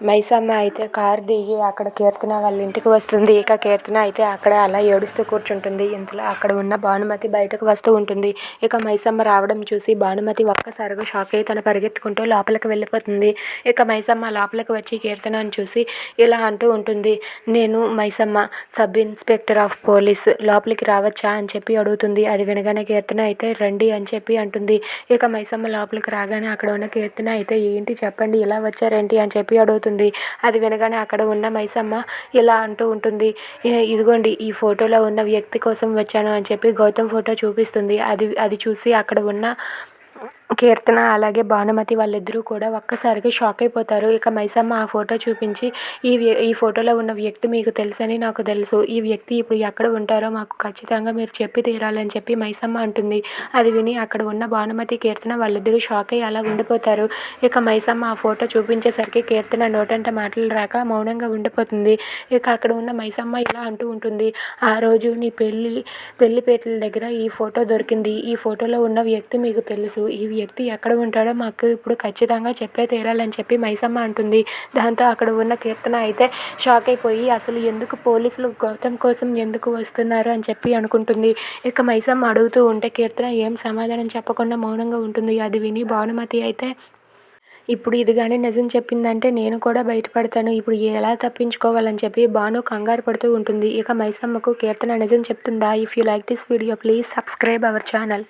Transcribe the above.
మైసమ్మ అయితే కారు దిగి అక్కడ కీర్తన వాళ్ళ ఇంటికి వస్తుంది. ఇక కీర్తన అయితే అక్కడ అలా ఏడుస్తూ కూర్చుంటుంది. ఇంతలో అక్కడ ఉన్న భానుమతి బయటకు వస్తూ ఉంటుంది. ఇక మైసమ్మ రావడం చూసి భానుమతి ఒక్కసారిగా షాక్ అయ్యి తను పరిగెత్తుకుంటూ లోపలికి వెళ్ళిపోతుంది. ఇక మైసమ్మ లోపలికి వచ్చి కీర్తనను చూసి ఇలా అంటూ ఉంటుంది. నేను Maisamma sub inspector of police లోపలికి రావచ్చా అని చెప్పి అడుగుతుంది. అది వినగానే కీర్తన అయితే రండి అని చెప్పి అంటుంది. ఇక మైసమ్మ లోపలికి రాగానే అక్కడ ఉన్న కీర్తన అయితే ఏంటి చెప్పండి ఇలా వచ్చారేంటి? అని చెప్పి అడుగుతుంది. అది వినగానే అక్కడ ఉన్న మైసమ్మ ఇలా అంటూ ఉంటుంది. ఇదిగోండి ఈ ఫోటోలో ఉన్న వ్యక్తి కోసం వచ్చాను అని చెప్పి గౌతమ్ ఫోటో చూపిస్తుంది. అది అది చూసి అక్కడ ఉన్న కీర్తన అలాగే భానుమతి వాళ్ళిద్దరూ కూడా ఒక్కసారిగా షాక్ అయిపోతారు. ఇక మైసమ్మ ఆ ఫోటో చూపించి ఈ ఈ ఫోటోలో ఉన్న వ్యక్తి మీకు తెలుసని నాకు తెలుసు. ఈ వ్యక్తి ఇప్పుడు ఎక్కడ ఉంటారో మాకు ఖచ్చితంగా మీరు చెప్పి తీరాలని చెప్పి మైసమ్మ అంటుంది. అది విని అక్కడ ఉన్న భానుమతి కీర్తన వాళ్ళిద్దరూ షాక్ అయ్యి అలా ఉండిపోతారు. ఇక మైసమ్మ ఆ ఫోటో చూపించేసరికి కీర్తన నోటంట మాటలు రాక మౌనంగా ఉండిపోతుంది. ఇక అక్కడ ఉన్న మైసమ్మ ఇలా అంటూ ఉంటుంది ఆ రోజు నీ పెళ్ళి పెళ్ళిపేటల దగ్గర ఈ ఫోటో దొరికింది. ఈ ఫోటోలో ఉన్న వ్యక్తి మీకు తెలుసు. ఈ వ్యక్తి ఎక్కడ ఉంటాడో మాకు ఇప్పుడు ఖచ్చితంగా చెప్పే తీరాలని చెప్పి మైసమ్మ అంటుంది. దాంతో అక్కడ ఉన్న కీర్తన అయితే షాక్ అయిపోయి అసలు ఎందుకు పోలీసులు గౌతమ్ కోసం ఎందుకు వస్తున్నారు? అని చెప్పి అనుకుంటుంది. ఇక మైసమ్మ అడుగుతూ ఉంటే కీర్తన ఏం సమాధానం చెప్పకుండా మౌనంగా ఉంటుంది? అది విని భానుమతి అయితే ఇప్పుడు ఇది కానీ నిజం చెప్పిందంటే నేను కూడా బయటపడతాను. ఇప్పుడు ఎలా తప్పించుకోవాలని చెప్పి భాను కంగారు పడుతూ ఉంటుంది. ఇక మైసమ్మకు కీర్తన నిజం చెప్తుందా? If you like this video please subscribe our channel